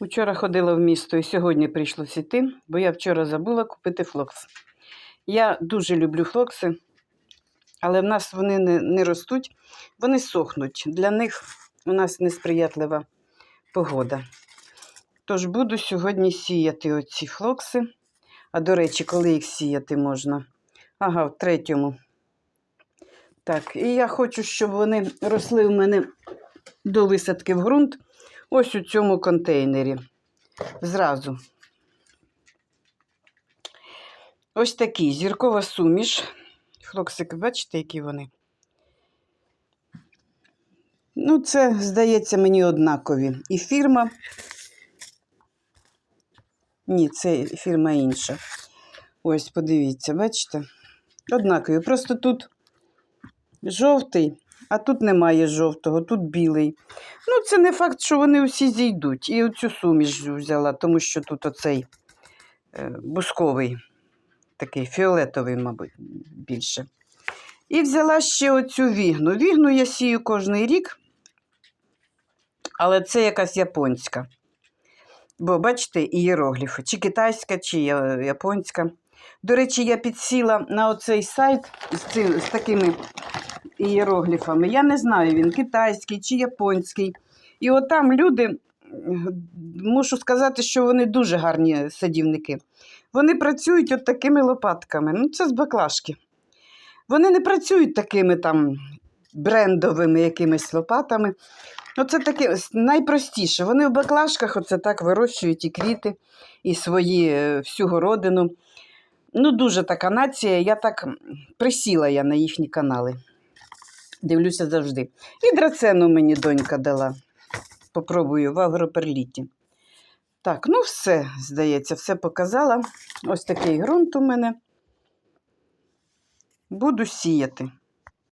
Учора ходила в місто і сьогодні прийшлося йти, бо я вчора забула купити флокс. Я дуже люблю флокси, але в нас вони не, не ростуть, вони сохнуть. Для них у нас несприятлива погода. Тож буду сьогодні сіяти оці флокси. А до речі, коли їх сіяти можна? Ага, в третьому. Так, і я хочу, щоб вони росли в мене до висадки в ґрунт ось у цьому контейнері. Зразу. Ось такий зіркова суміш. Флоксики, бачите, які вони? Ну, це, здається, мені однакові. І фірма. Ні, це фірма інша. Ось, подивіться, бачите? Однакові. Просто тут жовтий, а тут немає жовтого, тут білий. Ну, це не факт, що вони всі зійдуть. І оцю суміш взяла, тому що тут оцей е, бусковий, такий фіолетовий, мабуть, більше. І взяла ще оцю вігну. Вігну я сію кожний рік, але це якась японська. Бо, бачите, ієрогліфи, чи китайська, чи японська. До речі, я підсіла на оцей сайт з, цим, з такими ієрогліфами. Я не знаю, він китайський чи японський. І от там люди, мушу сказати, що вони дуже гарні садівники. Вони працюють от такими лопатками. Ну, це з баклажки. Вони не працюють такими там брендовими якимись лопатами. Оце таке найпростіше. Вони в баклажках оце так вирощують і квіти, і свої е, всю городину. Ну, дуже така нація. Я так присіла я на їхні канали. Дивлюся завжди. І драцену мені донька дала. Попробую в агроперліті. Так, ну все, здається, все показала. Ось такий ґрунт у мене. Буду сіяти.